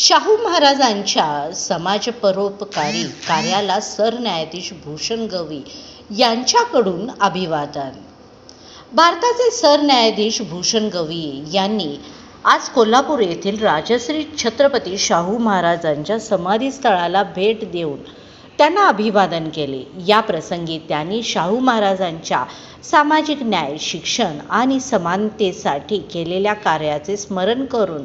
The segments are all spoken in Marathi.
शाहू महाराजांच्या समाज परोपकारी कार्याला सरन्यायाधीश भूषण गवई यांच्याकडून अभिवादन. भारताचे सरन्यायाधीश भूषण गवई यांनी आज कोल्हापूर येथील राजश्री छत्रपती शाहू महाराजांच्या समाधीस्थळाला भेट देऊन त्यांना अभिवादन केले. या प्रसंगी त्यांनी शाहू महाराजांच्या सामाजिक न्याय शिक्षण आणि समानतेसाठी केलेल्या कार्याचे स्मरण करून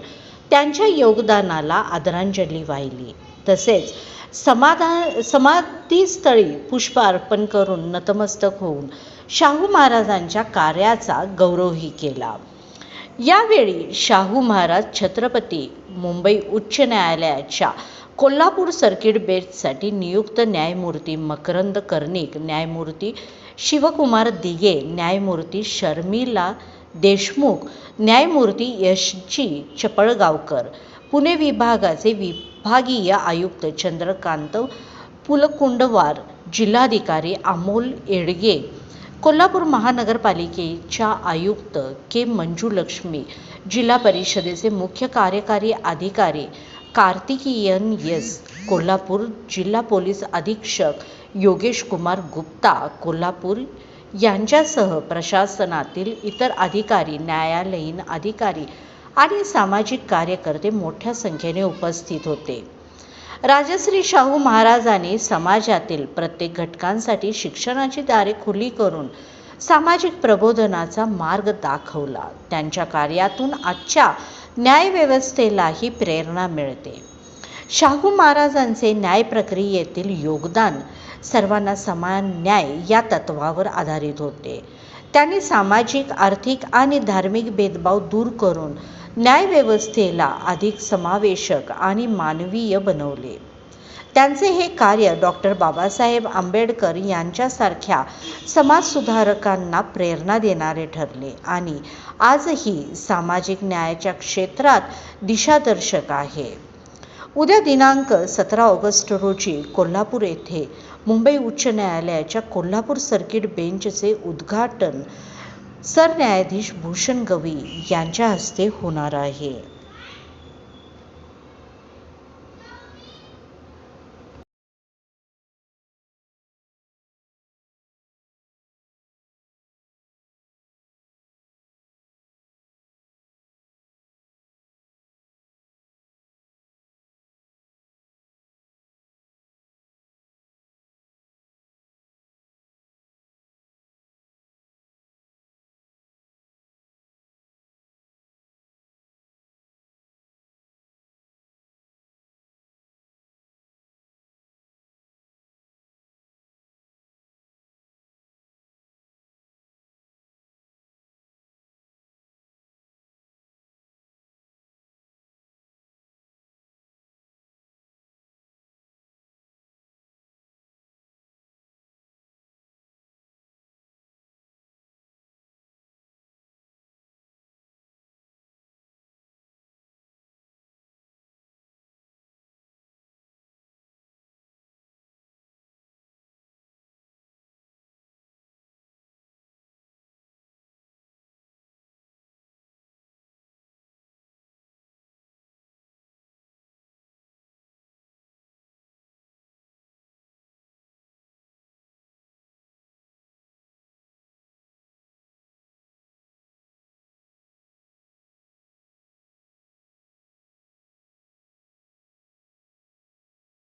त्यांच्या योगदानाला आदरांजली वाहिली. तसेच समाधा समाधीस्थळी पुष्प अर्पण करून नतमस्तक होऊन शाहू महाराजांच्या कार्याचा गौरवही केला. यावेळी शाहू महाराज छत्रपती मुंबई उच्च न्यायालयाच्या कोल्हापूर सर्किट बेंचसाठी नियुक्त न्यायमूर्ती मकरंद कर्णिक न्यायमूर्ती शिवकुमार दिघे न्यायमूर्ती शर्मिला देशमुख न्यायमूर्ती यशजी चपळगावकर पुणे विभागाचे विभागीय आयुक्त चंद्रकांत पुलकुंडवार जिल्हाधिकारी अमोल येडगे कोल्हापूर महानगरपालिकेच्या आयुक्त के मंजुलक्ष्मी जिल्हा परिषदेचे मुख्य कार्यकारी अधिकारी कार्तिकीयन एस कोल्हापूर जिल्हा पोलीस अधीक्षक योगेश कुमार गुप्ता कोल्हापूर यांच्यासह प्रशासनातील इतर अधिकारी न्यायालयीन अधिकारी आणि सामाजिक कार्यकर्ते मोठ्या संख्येने उपस्थित होते. राजश्री शाहू महाराजांनी समाजातील प्रत्येक घटकांसाठी शिक्षणाची दारे खुली करून सामाजिक प्रबोधनाचा मार्ग दाखवला. त्यांच्या कार्यातून आजच्या न्यायव्यवस्थेलाही प्रेरणा मिळते. शाहू महाराजांचे न्याय प्रक्रियेतील योगदान सर्वांना समान न्याय या तत्वावर आधारित होते. त्यांनी सामाजिक आर्थिक आणि धार्मिक भेदभाव दूर करून न्यायव्यवस्थेला अधिक समावेशक आणि मानवीय बनवले. त्यांचे हे कार्य डॉक्टर बाबासाहेब आंबेडकर यांच्यासारख्या समाजसुधारकांना प्रेरणा देणारे ठरले आणि आजही सामाजिक न्यायाच्या क्षेत्रात दिशादर्शक आहे. उद्या दिनांक सतरा ऑगस्ट रोजी कोल्हापूर येथे मुंबई उच्च न्यायालयाच्या कोल्हापूर सर्किट बेंचचे उद्घाटन सरन्यायाधीश भूषण गवई यांच्या हस्ते होणार आहे.